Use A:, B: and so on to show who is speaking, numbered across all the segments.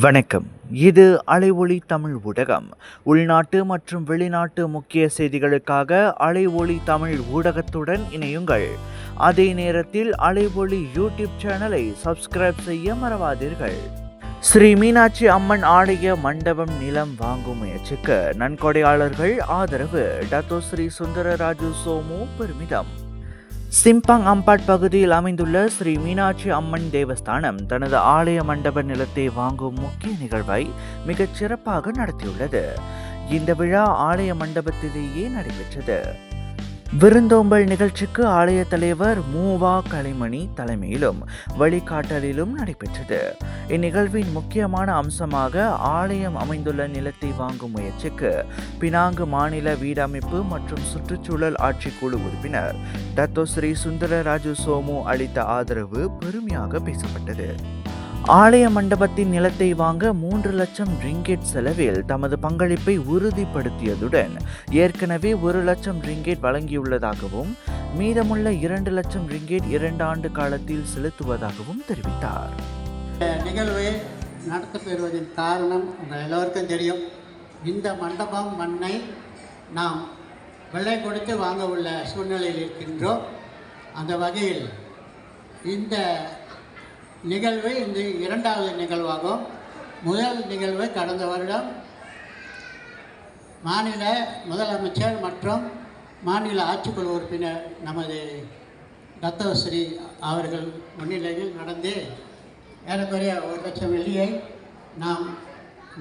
A: வணக்கம். இது அலைஒளி தமிழ் ஊடகம். உள்நாட்டு மற்றும் வெளிநாட்டு முக்கிய செய்திகளுக்காக அலைஒளி தமிழ் ஊடகத்துடன் இணையுங்கள். அதே நேரத்தில் அலைஒளி யூடியூப் சேனலை சப்ஸ்கிரைப் செய்ய மறவாதீர்கள். ஸ்ரீ மீனாட்சி அம்மன் ஆலய மண்டபம் நிலம் வாங்கும் முயற்சிக்கு நன்கொடையாளர்கள் ஆதரவு. டத்தோ ஸ்ரீ சுந்தரராஜு சோமு பெருமிதம். சிம்பாங் அம்பாட் பகுதியில் அமைந்துள்ள ஸ்ரீ மீனாட்சி அம்மன் தேவஸ்தானம் தனது ஆலய மண்டப நிலத்தை வாங்கும் முக்கிய நிகழ்வை மிகச் சிறப்பாக நடத்தியுள்ளது. இந்த விழா ஆலய மண்டபத்திலேயே நடைபெற்றது. விருந்தோம்பல் நிகழ்ச்சிக்கு ஆலய தலைவர் மூவா கலைமணி தலைமையிலும் வழிகாட்டலிலும் நடைபெற்றது. இந்நிகழ்வின் முக்கியமான அம்சமாக ஆலயம் அமைந்துள்ள நிலத்தை வாங்கும் முயற்சிக்கு பினாங்கு மாநில வீடமைப்பு மற்றும் சுற்றுச்சூழல் ஆட்சிக்குழு உறுப்பினர் தத்தோஸ்ரீ சுந்தரராஜு சோமு அளித்த ஆதரவு பெருமையாக பேசப்பட்டது. ஆலய மண்டபத்தின் நிலத்தை வாங்க மூன்று லட்சம் ரிங்கெட் செலவில் தமது பங்களிப்பை உறுதிப்படுத்தியதுடன் ஏற்கனவே ஒரு லட்சம் ரிங்கெட் வழங்கியுள்ளதாகவும் மீதமுள்ள இரண்டு லட்சம் ரிங்கெட் இரண்டு ஆண்டு காலத்தில் செலுத்துவதாகவும் தெரிவித்தார்.
B: இந்த நிகழ்வு நடத்தப்பெறுவதன் காரணம் எல்லோருக்கும் தெரியும். இந்த மண்டபம் மண்ணை நாம் விலை கொடுத்து வாங்க உள்ள சூழ்நிலையில் இருக்கின்றோம். அந்த வகையில் இந்த நிகழ்வு இந்த இரண்டாவது நிகழ்வாகும். முதல் நிகழ்வு கடந்த வருடம் மாநில முதலமைச்சர் மற்றும் மாநில ஆட்சிக்குழு உறுப்பினர் நமது தத்தவஸ்ரீ அவர்கள் முன்னிலையில் நடந்து ஏறக்குறைய ஒரு லட்சம் வெள்ளியை நாம்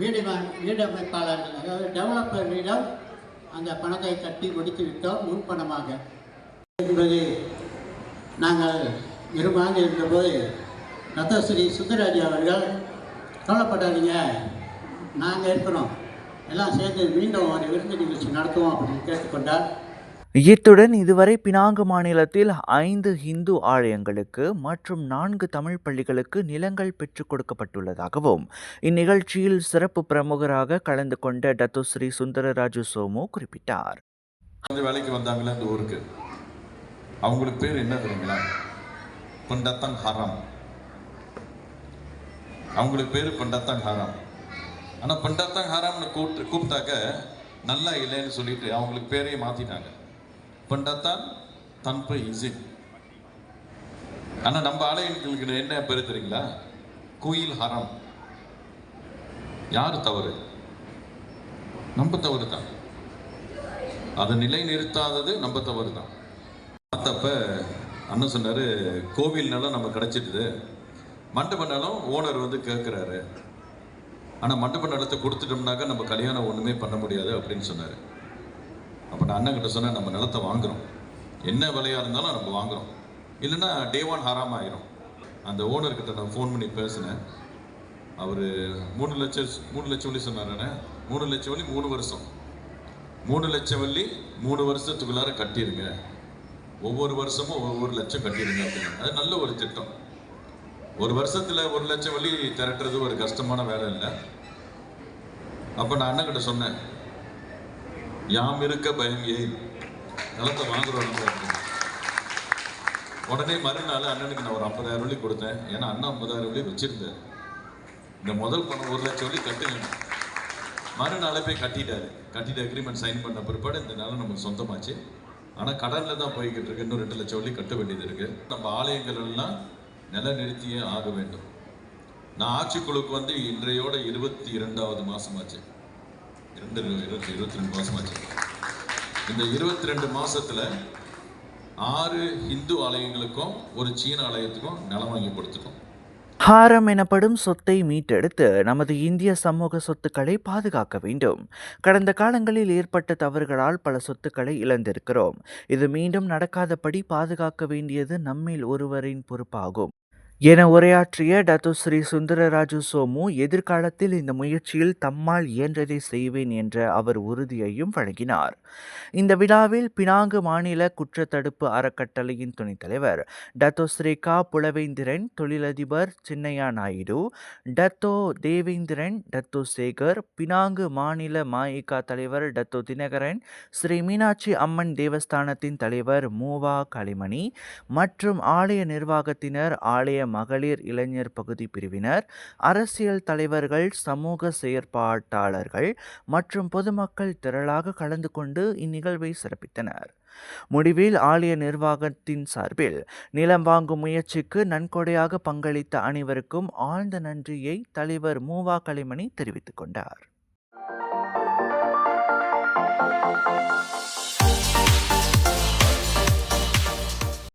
B: வீடு வீடமைப்பாளர்கள் அதாவது டெவலப்பர்களிடம் அந்த பணத்தை கட்டி முடித்து விட்டோம் முன்பணமாக. என்பது நாங்கள் இருமாந்து இருந்தபோது ரத்தஸ்ரீ சுந்தரராஜ் அவர்கள் கவலைப்படாதீங்க. நாங்கள் இருக்கிறோம். எல்லாம் சேர்ந்து மீண்டும் ஒரு விருந்து நிகழ்ச்சி நடத்துவோம் அப்படின்னு கேட்டுக்கொண்டார்
A: இத்துடன் இதுவரை பினாங்கு மாநிலத்தில் ஐந்து இந்து ஆலயங்களுக்கு மற்றும் நான்கு தமிழ் பள்ளிகளுக்கு நிலங்கள் பெற்றுக் கொடுக்கப்பட்டுள்ளதாகவும் இந்நிகழ்ச்சியில் சிறப்பு பிரமுகராக கலந்து கொண்ட டத்து ஸ்ரீ சுந்தரராஜு சோமு குறிப்பிட்டார்.
C: வந்து வேலைக்கு வந்தாங்களே அந்த ஊருக்கு. அவங்களுக்கு பேர் என்ன தெரியுங்களா? பண்டத்தங் ஹராம். அவங்களுக்கு பேர் பண்டத்தான் ஹாராம். ஆனால் பண்டத்தான் ஹராம்னு கூப்பிட்டு கூப்பிட்டாக்க நல்லா இல்லைன்னு சொல்லிட்டு அவங்களுக்கு பேரையே மாற்றிட்டாங்க பண்டத்தான் தன்பு இசின் ஆனால் நம்ம ஆலயங்களுக்கு என்ன பேர் தெரியுங்களா? கோயில் ஹரம். யார் தவறு? நம்ம தவறு தான். அதை நிலை நிறுத்தாதது நம்ம தவறு தான். பார்த்தப்ப அண்ணன் சொன்னார் கோவில் நம்ம கிடச்சிட்டுது. மண்டப நிலம் ஓனர் வந்து கேட்குறாரு ஆனால் மண்டப நிலத்தை கொடுத்துட்டோம்னாக்கா நம்ம கல்யாணம் ஒன்றுமே பண்ண முடியாது அப்படின்னு சொன்னார். அப்போ நான் அண்ணன் கிட்ட சொன்னேன் நம்ம நிலத்தை வாங்குறோம். என்ன விலையாக இருந்தாலும் நம்ம வாங்குறோம். இல்லைன்னா டே ஒன் ஹராம் ஆயிரும். அந்த ஓனர்கிட்ட நான் ஃபோன் பண்ணி பேசினேன். அவர் மூணு லட்சம் மூணு லட்சம் வள்ளி சொன்னாரண்ணே மூணு லட்சம் வள்ளி மூணு வருஷம். மூணு லட்சம் வள்ளி மூணு வருஷத்துக்குள்ளார கட்டிடுங்க. ஒவ்வொரு வருஷமும் ஒவ்வொரு லட்சம் கட்டிடுங்க அப்படின்னு. அது நல்ல ஒரு திட்டம். ஒரு வருஷத்துல ஒரு லட்சம் வள்ளி திரட்டுறது ஒரு கஷ்டமான வேலை இல்லை. அப்போ நான் அண்ணன் கிட்ட சொன்னேன் யாம் இருக்க பயம் ஏன்? நிலத்தை வாங்குறோம் உடனே மறுநாள் அண்ணனுக்கு நான் ஒரு ஐம்பதாயிரம் வழி கொடுத்தேன். ஏன்னா அண்ணன் ஐம்பதாயிரம் வழி வச்சிருந்தேன் இந்த முதல் பணம் ஒரு லட்சம் வழி கட்டுங்க. மறுநாளே போய் கட்டிட்டாரு. கட்டிட்டு அக்ரிமெண்ட் சைன் பண்ண பிற்பாடு இந்த நிலம் நமக்கு சொந்தமாச்சு. ஆனால் கடனில் தான் போய்கிட்டு இருக்கு. இன்னும் ரெண்டு லட்சம் வழி கட்ட வேண்டியது இருக்கு. நம்ம ஆலயங்கள் எல்லாம் நிலநிறுத்தியே ஆக வேண்டும். நான் ஆட்சிக்குழுக்கு வந்து இன்றையோட இருபத்தி இரண்டாவது மாசமாச்சு. இரண்டு இருபத்தி இருபத்தி ரெண்டு மாசமாச்சு. இந்த இருபத்தி ரெண்டு மாசத்துல ஆறு இந்து ஆலயங்களுக்கும் ஒரு சீன ஆலயத்துக்கும் நிலம் வாங்கி கொடுத்துட்டோம்.
A: ஹாரம் எனப்படும் சொத்தை மீட்டெடுத்து நமது இந்திய சமூக சொத்துக்களை பாதுகாக்க வேண்டும். கடந்த காலங்களில் ஏற்பட்ட தவறுகளால் பல சொத்துக்களை இழந்திருக்கிறோம். இது மீண்டும் நடக்காதபடி பாதுகாக்க வேண்டியது நம்மில் ஒருவரின் பொறுப்பாகும். என உரையாற்றிய டத்து ஸ்ரீ சுந்தரராஜு சோமு எதிர்காலத்தில் இந்த முயற்சியில் தம்மால் இயன்றதை செய்வேன் என்ற அவர் உறுதியையும் வழங்கினார். இந்த விழாவில் பினாங்கு மாநில குற்றத்தடுப்பு அறக்கட்டளையின் துணைத் தலைவர் டத்தோ ஸ்ரீ கா. புலவேந்திரன் தொழிலதிபர் Chinnaiya Naidu Dato Devendran Dato Sekar Penang மாநில மாயிகா தலைவர் டத்தோ தினகரன் ஸ்ரீ மீனாட்சி அம்மன் தேவஸ்தானத்தின் தலைவர் மூவா களிமணி மற்றும் ஆலய நிர்வாகத்தினர் ஆலய மகளிர் இளைஞர் பகுதி பிரிவினர் அரசியல் தலைவர்கள் சமூக செயற்பாட்டாளர்கள் மற்றும் பொதுமக்கள் திரளாக கலந்து கொண்டு இந்நிகழ்வை சிறப்பித்தனர். முடிவில் ஆலய நிர்வாகத்தின் சார்பில் நிலம் வாங்கும் முயற்சிக்கு நன்கொடையாக பங்களித்த அனைவருக்கும் ஆழ்ந்த நன்றியை தலைவர் மூவா கலைமணி தெரிவித்துக் கொண்டார்.